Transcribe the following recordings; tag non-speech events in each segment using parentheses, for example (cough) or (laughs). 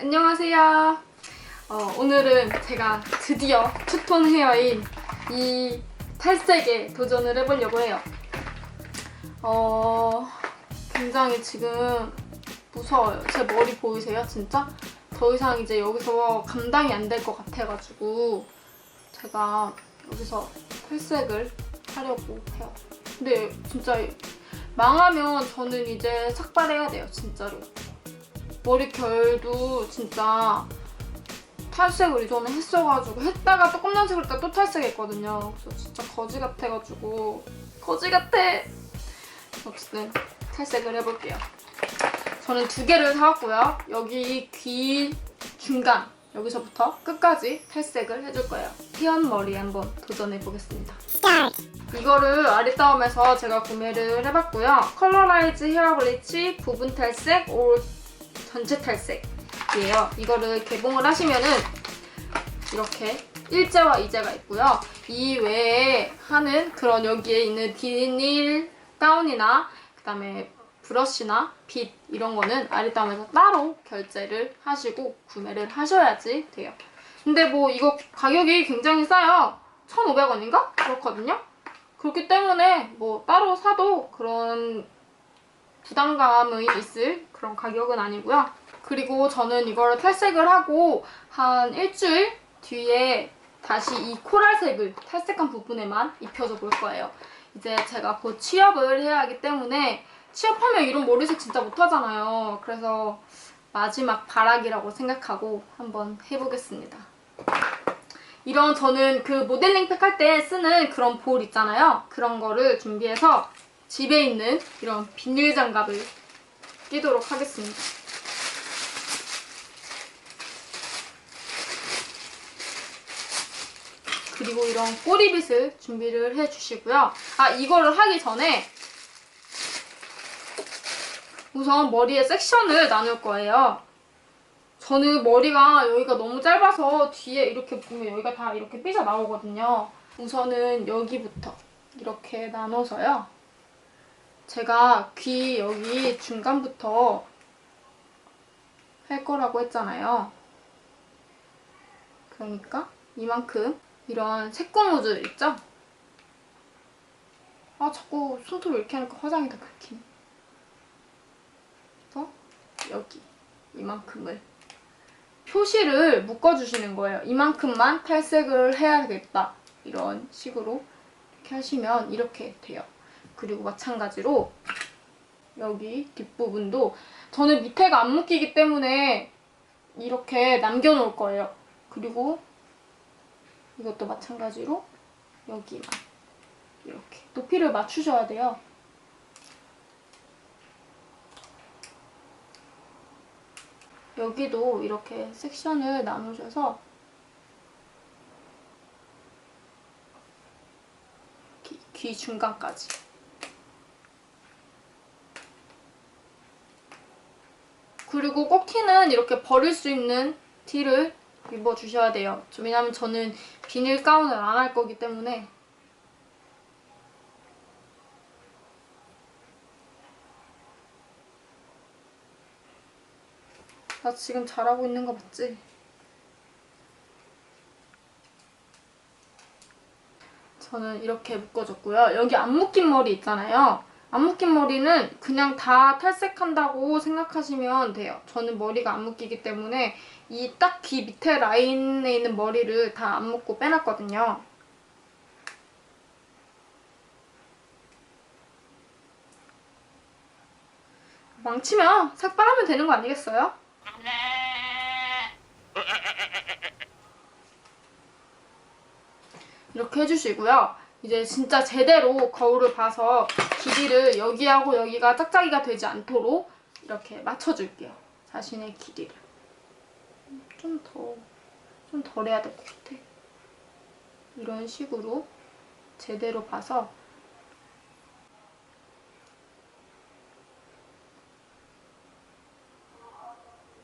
안녕하세요. 어, 오늘은 제가 드디어 투톤 헤어인 이 탈색에 도전을 해보려고 해요. 어, 굉장히 지금 무서워요. 제 머리 보이세요? 진짜? 더 이상 이제 여기서 감당이 안 될 것 같아가지고 제가 여기서 탈색을 하려고 해요. 근데 진짜 망하면 저는 이제 삭발해야 돼요, 진짜로. 머리 결도 진짜 탈색을 이전에 했어가지고 했다가 또 검정색을 했다가 또 탈색했거든요. 그래서 진짜 거지 같아가지고 거지 같아. 어쨌든 탈색을 해볼게요. 저는 두 개를 사왔고요. 여기 귀 중간 여기서부터 끝까지 탈색을 해줄 거예요. 피언 머리 한번 도전해 보겠습니다. 이거를 아리따움에서 제가 구매를 해봤고요. 컬러라이즈 헤어 블리치 부분 탈색 올 전체 탈색이에요. 이거를 개봉을 하시면은 이렇게 일제와 이제가 있고요. 이 외에 하는 그런 여기에 있는 비닐 다운이나 그 다음에 브러쉬나 빗 이런 거는 아리따움에서 따로 결제를 하시고 구매를 하셔야지 돼요. 근데 뭐 이거 가격이 굉장히 싸요. 1,500원인가? 그렇거든요. 그렇기 때문에 뭐 따로 사도 그런 부담감이 있을 그런 가격은 아니고요. 그리고 저는 이걸 탈색을 하고 한 일주일 뒤에 다시 이 코랄색을 탈색한 부분에만 입혀줘 볼 거예요. 이제 제가 곧 취업을 해야 하기 때문에 취업하면 이런 머리색 진짜 못하잖아요. 그래서 마지막 발악이라고 생각하고 한번 해보겠습니다. 이런 저는 그 모델링 팩 할 때 쓰는 그런 볼 있잖아요. 그런 거를 준비해서 집에 있는 이런 비닐 장갑을 끼도록 하겠습니다. 그리고 이런 꼬리빗을 준비를 해주시고요. 아, 이거를 하기 전에 우선 머리에 섹션을 나눌 거예요. 저는 머리가 여기가 너무 짧아서 뒤에 이렇게 보면 여기가 다 이렇게 삐져 나오거든요. 우선은 여기부터 이렇게 나눠서요. 제가 귀 여기 중간부터 할 거라고 했잖아요. 그러니까 이만큼 이런 새꼬무줄 있죠? 아 자꾸 손톱 이렇게 하니까 화장이 다 긁히네. 그래서 여기 이만큼을 표시를 묶어주시는 거예요. 이만큼만 탈색을 해야겠다. 이런 식으로 이렇게 하시면 이렇게 돼요. 그리고 마찬가지로 여기 뒷부분도 저는 밑에가 안 묶이기 때문에 이렇게 남겨놓을 거예요. 그리고 이것도 마찬가지로 여기만 이렇게 높이를 맞추셔야 돼요. 여기도 이렇게 섹션을 나누셔서 귀, 귀 중간까지 그리고 꼭 티는 이렇게 버릴 수 있는 티를 입어주셔야 돼요. 저- 왜냐면 저는 비닐 가운을 안 할 거기 때문에 나 지금 잘하고 있는 거 맞지? 저는 이렇게 묶어줬고요. 여기 안 묶인 머리 있잖아요. 안 묶인 머리는 그냥 다 탈색한다고 생각하시면 돼요. 저는 머리가 안 묶이기 때문에 이 딱 귀 밑에 라인에 있는 머리를 다 안 묶고 빼놨거든요. 망치면 삭발하면 되는 거 아니겠어요? (laughs) 이렇게 해주시고요. 이제 진짜 제대로 거울을 봐서 길이를 여기하고 여기가 짝짝이가 되지 않도록 이렇게 맞춰줄게요. 자신의 길이를. 좀 더, 좀 덜 해야 될 것 같아. 이런 식으로 제대로 봐서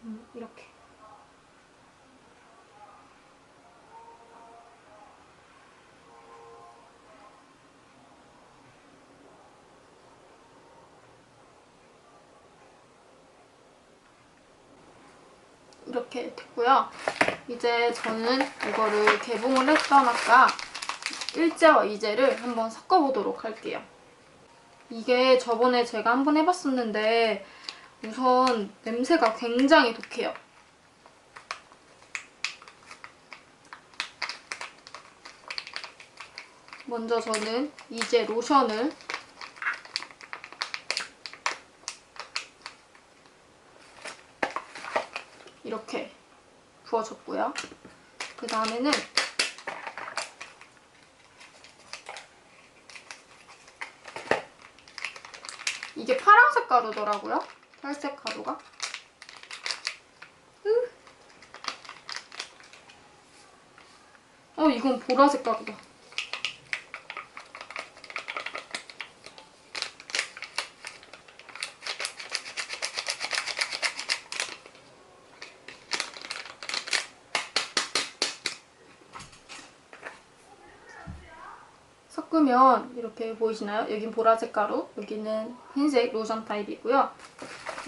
음, 이렇게. 이렇게 됐고요. 이제 저는 이거를 개봉을 했던 아까 일제와 이제를 한번 섞어보도록 할게요. 이게 저번에 제가 한번 해봤었는데 우선 냄새가 굉장히 독해요. 먼저 저는 이제 로션을 이렇게 부어줬고요. 그 다음에는 이게 파란색 가루더라고요. 탈색 가루가. 으. 어, 이건 보라색 가루다. 섞으면 이렇게 보이시나요? 여긴 보라색 가루, 여기는 흰색 로션 타입이고요.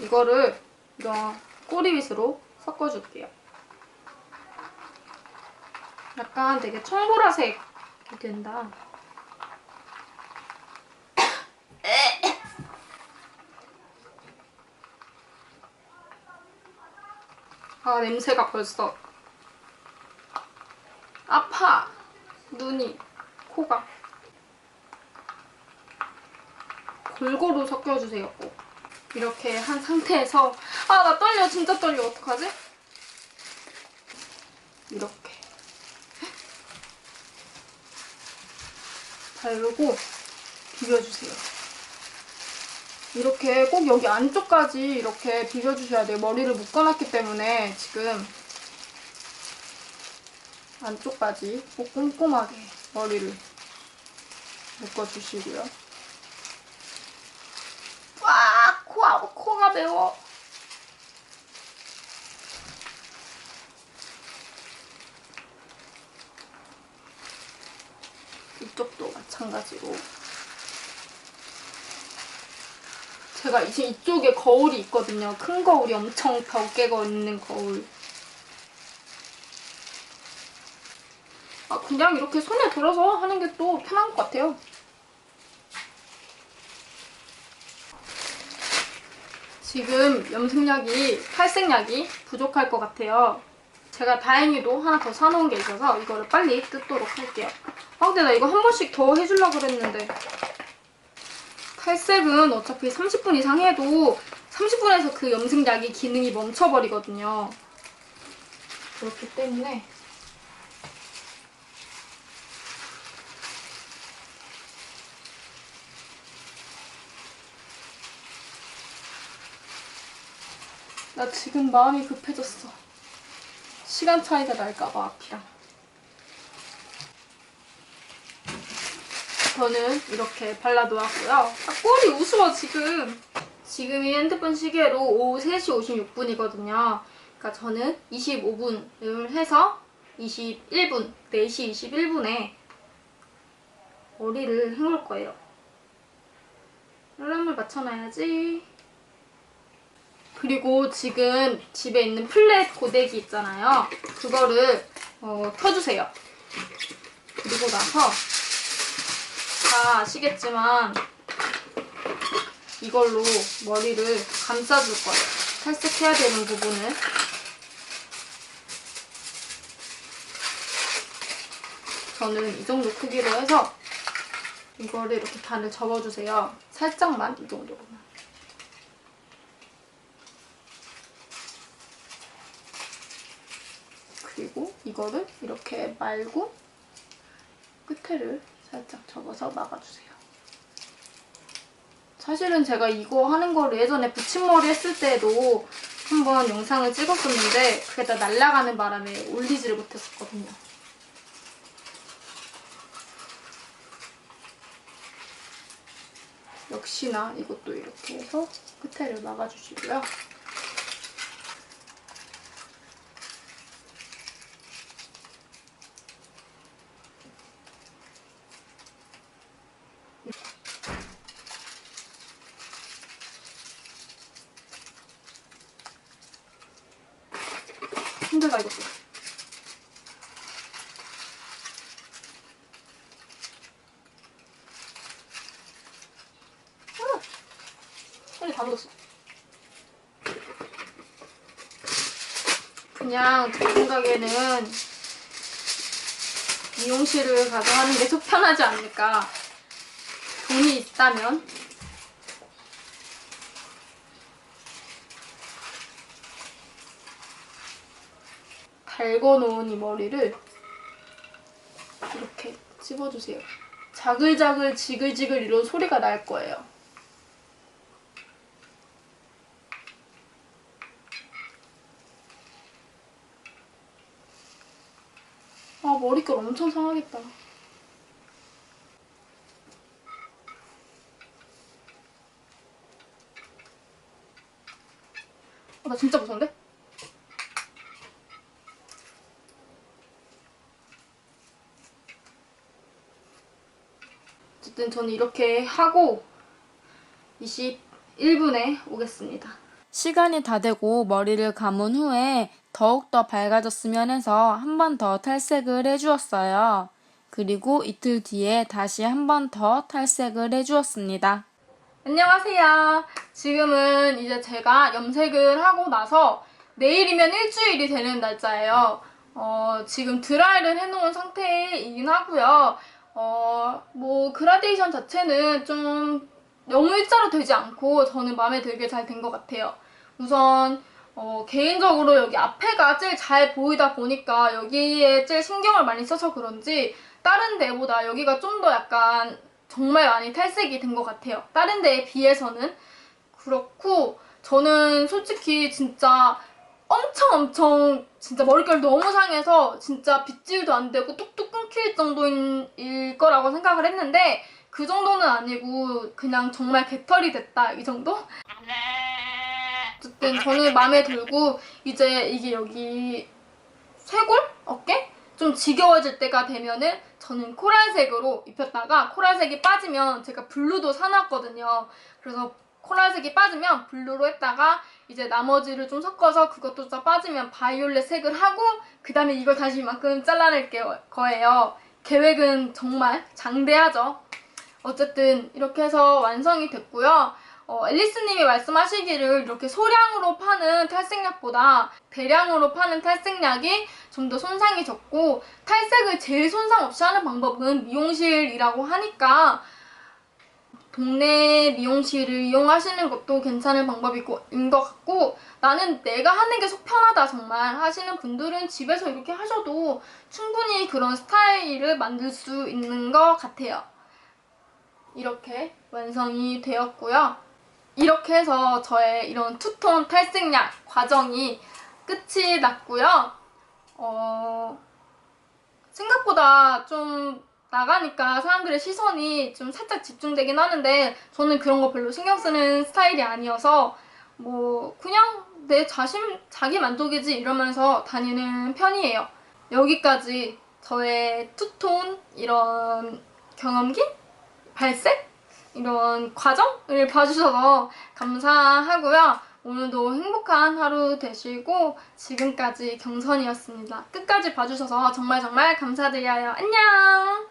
이거를 이런 꼬리빗으로 섞어줄게요. 약간 되게 청보라색이 된다. 아 냄새가 벌써 아파 눈이 코가 골고루 섞여주세요. 꼭 이렇게 한 상태에서. 아 나 떨려. 진짜 떨려. 어떡하지? 이렇게. 바르고 비벼주세요. 이렇게 꼭 여기 안쪽까지 이렇게 비벼주셔야 돼요. 머리를 묶어놨기 때문에 지금 안쪽까지 꼭 꼼꼼하게 머리를 묶어주시고요 와 코가 매워. 이쪽도 마찬가지로. 제가 이제 이쪽에 거울이 있거든요. 큰 거울이 엄청 벽개가 있는 거울. 아 그냥 이렇게 손에 들어서 하는 게 또 편한 것 같아요. 지금 염색약이, 탈색약이 부족할 것 같아요. 제가 다행히도 하나 더 사놓은 게 있어서 이거를 빨리 뜯도록 할게요. 아 근데 나 이거 한 번씩 더 해주려고 그랬는데 탈색은 어차피 30분 이상 해도 30분에서 그 염색약이 기능이 멈춰버리거든요. 그렇기 때문에 나 지금 마음이 급해졌어. 시간 차이가 날까봐 앞이랑. 저는 이렇게 발라놓았고요. 아, 꼴이 우스워 지금. 지금이 핸드폰 시계로 오후 3시 56분이거든요. 그러니까 저는 25분을 해서 21분, 4시 21분에 머리를 헹굴 거예요. 알람을 맞춰놔야지. 그리고 지금 집에 있는 플랫 고데기 있잖아요. 그거를 어, 켜주세요. 그리고 나서 다 아시겠지만 이걸로 머리를 감싸줄 거예요. 탈색해야 되는 부분을. 저는 이 정도 크기로 해서 이거를 이렇게 반을 접어주세요. 살짝만 이 정도로만. 그리고 이거를 이렇게 말고 끝에를 살짝 접어서 막아주세요. 사실은 제가 이거 하는 거를 예전에 붙임머리 했을 때도 한번 영상을 찍었었는데 그게 다 날아가는 바람에 올리지를 못했었거든요. 역시나 이것도 이렇게 해서 끝에를 막아주시고요. 힘들다 이것도. 아, 손이 다 묻었어. 그냥 제 생각에는 미용실을 가서 하는 게 속 편하지 않을까. 돈이 있다면. 달궈놓은 이 머리를 이렇게 찝어주세요. 자글자글 지글지글 이런 소리가 날 거예요. 아 머릿결 엄청 상하겠다. 아, 나 진짜 무서운데? 어쨌든 저는 이렇게 하고 21분에 오겠습니다. 시간이 다 되고 머리를 감은 후에 더욱더 밝아졌으면 해서 한 번 더 탈색을 해주었어요. 그리고 이틀 뒤에 다시 한 번 더 탈색을 해주었습니다. 안녕하세요. 지금은 이제 제가 염색을 하고 나서 내일이면 일주일이 되는 날짜예요. 어, 지금 드라이를 해놓은 상태이긴 하고요. 어, 뭐 그라데이션 자체는 좀 너무 일자로 되지 않고 저는 마음에 들게 잘 된 것 같아요. 우선 어, 개인적으로 여기 앞에가 제일 잘 보이다 보니까 여기에 제일 신경을 많이 써서 그런지 다른 데보다 여기가 좀 더 약간 정말 많이 탈색이 된 것 같아요. 다른 데에 비해서는. 그렇고 저는 솔직히 진짜 엄청 엄청 진짜 머릿결 너무 상해서 진짜 빗질도 안 되고 뚝뚝 끊길 정도인 일 거라고 생각을 했는데 그 정도는 아니고 그냥 정말 개털이 됐다 이 정도? 어쨌든 저는 마음에 들고 이제 이게 여기 쇄골? 어깨? 좀 지겨워질 때가 되면은 저는 코랄색으로 입혔다가 코랄색이 빠지면 제가 블루도 사놨거든요. 그래서 코랄색이 빠지면 블루로 했다가 이제 나머지를 좀 섞어서 그것도 다 빠지면 바이올렛 색을 하고 그 다음에 이걸 다시 이만큼 잘라낼 게- 거예요. 계획은 정말 장대하죠. 어쨌든 이렇게 해서 완성이 됐고요. 어, 앨리스님이 말씀하시기를 이렇게 소량으로 파는 탈색약보다 대량으로 파는 탈색약이 좀 더 손상이 적고 탈색을 제일 손상 없이 하는 방법은 미용실이라고 하니까 동네 미용실을 이용하시는 것도 괜찮은 방법인 것 같고 나는 내가 하는 게 속 편하다 정말 하시는 분들은 집에서 이렇게 하셔도 충분히 그런 스타일을 만들 수 있는 것 같아요. 이렇게 완성이 되었고요. 이렇게 해서 저의 이런 투톤 탈색약 과정이 끝이 났고요. 어, 생각보다 좀 나가니까 사람들의 시선이 좀 살짝 집중되긴 하는데 저는 그런 거 별로 신경 쓰는 스타일이 아니어서 뭐 그냥 내 자신 자기 만족이지 이러면서 다니는 편이에요. 여기까지 저의 투톤 이런 경험기 발색 이런 과정을 봐주셔서 감사하고요. 오늘도 행복한 하루 되시고 지금까지 경선이었습니다. 끝까지 봐주셔서 정말 정말 감사드려요. 안녕!